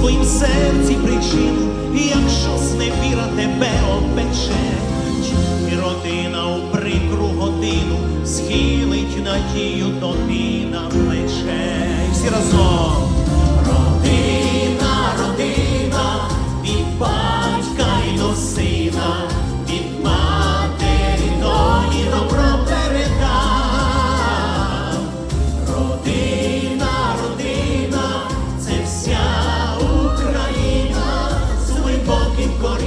своїм серці причину, і якщо зневіра тебе обпече, і родина у прикру годину схилить надію тобі на плече. Всі разом. importa.